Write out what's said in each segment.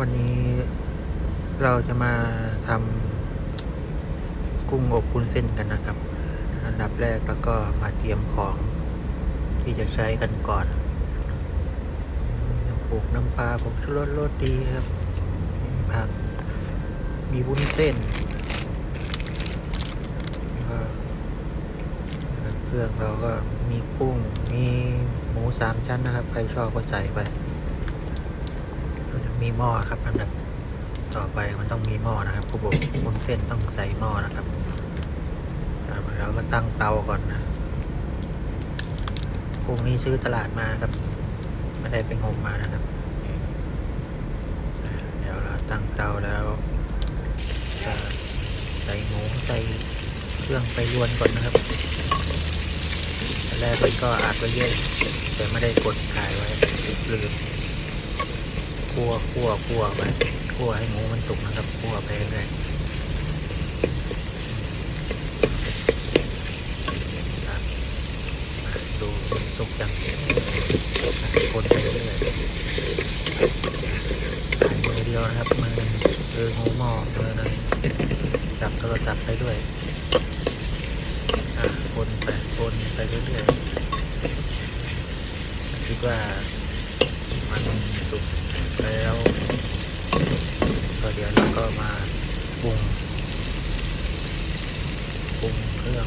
วันนี้เราจะมาทำกุ้งอบวุ้นเส้นกันนะครับ อันดับแรกแล้วก็มาเตรียมของที่จะใช้กันก่อนน้ำปูกน้ำปลาผมชูรสรสดีครับมีผักมีวุ้นเส้นเครื่องเราก็มีกุ้ง มีหมูสามชั้นนะครับ ใครชอบก็ใส่ไป มีหม้อครับอันดับต่อไปมันต้องมีหม้อนะครับผู้บอกบนเส้นต้องใส่หม้อนะครับเราก็ตั้งเตาก่อนนะกุ้งนี้ซื้อตลาดมาครับไม่ได้ไปงมมานะครับ เดี๋ยวเราตั้งเตาแล้วใส่หมูใส่เครื่องไปรวนก่อนนะครับตอนแรกมันก็อาจไว้เยอะแต่ไม่ได้กดถ่ายไว้ลืม คั่วคั่วคั่วไปคั่วให้หมูมันสุกนะครับคั่วไปเรื่อยครับดูสุกจังคนไปเรื่อยถ่ายมือเดียวนะครับมือหนึ่งเออหูหม้อมือหนึ่งจับโทรศัพท์ไปด้วยอะคนไปคนไปเรื่อยๆคิดว่า มันสุกแล้วก็เดี๋ยวเราก็มาปรุงปรุงเครื่อง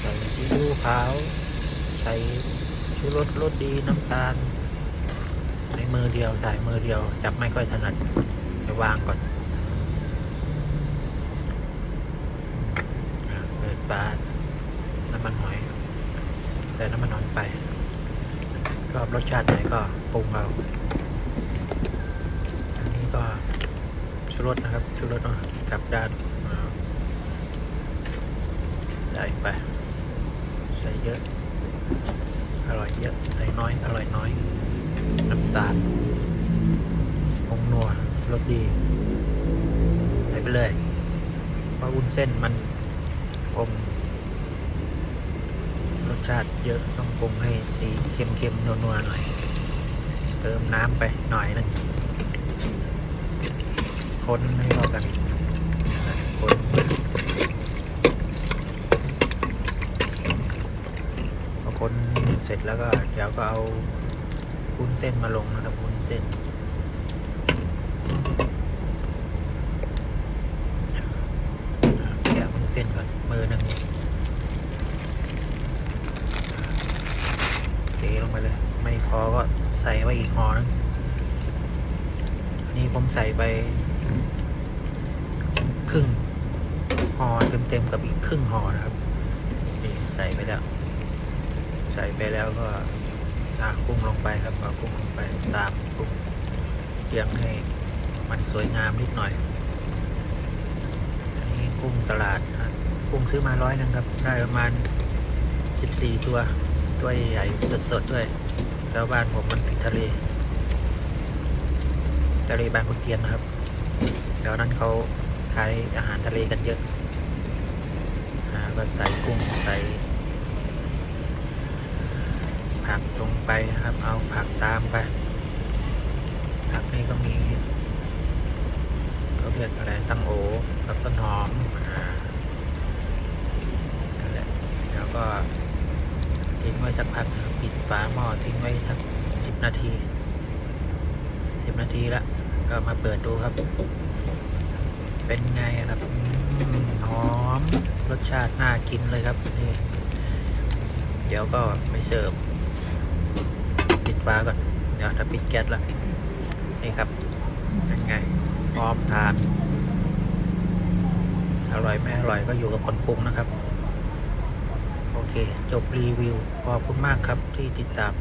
ใส่ซีอิ๊วขาว ใส่ชูรสรสดีน้ำตาลในมือเดียวใส่มือเดียว จับไม่ค่อยถนัดไปวางก่อนเปิดปลา น้ำมันหอยแต่น้ำมันนอนไปชอบรสชาติไหนก็ปรุงเอาอันนี้ก็ชูรสนะครับชูรสเนาะกลับด้านใส่ไป ใส่เยอะ อร่อยเยอะใส่น้อย อร่อยน้อย น้ำตาลผงนัวรสดีใส่ไปเลยเพราะวุ้นเส้นมันอม สชาติเยอะต้องปรุงให้สีเค็มๆนัวๆหน่อย เติมน้ำไปหน่อยหนึ่งคนให้เข้ากันคนพอคนเสร็จแล้วก็เดี๋ยวก็เอาวุ้นเส้นมาลงนะครับวุ้นเส้น แกะวุ้นเส้นก่อนมือหนึ่ง เทลงไปเลย ไม่ พอก็ใส่ไว้อีกห่อนึงนี่ผมใส่ไป ครึ่งห่อเต็มๆกับอีกครึ่งห่อนะครับ นี่ใส่ไปแล้ว ใส่ไปแล้วก็อะกุ้งลงไปครับเอากุ้งลงไปตามกุ้งเรียงให้มันสวยงามนิดหน่อย อันนี้กุ้งตลาดกุ้งซื้อมาร้อยหนึงครับ ได้ประมาณสิบสี่ตัว ตัวใหญ่สดๆด้วย แล้วบ้านผมมันติดทะเล ทะเลบางขุนเทียนนะครับแถวนั้นเขาขายอาหารทะเลกันเยอะก็ใส่กุ้งใส่ผักลงไปนะครับ เอาผักตามไป ผักนี่ก็มีเขาเรียกอะไรตั้งโอกับต้นหอมอแล้วก็ทิ้งไว้สักพักนะครับ ฝาหม้อทิ้งไว้สักสิบนาทีสิบนาทีละก็มาเปิดดูครับ เป็นไงครับหอมรสชาติน่ากินเลยครับนี่เดี๋ยวก็ไปเสิร์ฟปิดฝาก่อนเดี๋ยวถ้าปิดแก๊สละนี่ครับเป็นไงพร้อมทาน อร่อยไม่อร่อยก็อยู่กับคนปรุงนะครับ เค จบรีวิว ขอบคุณมากครับที่ติดตาม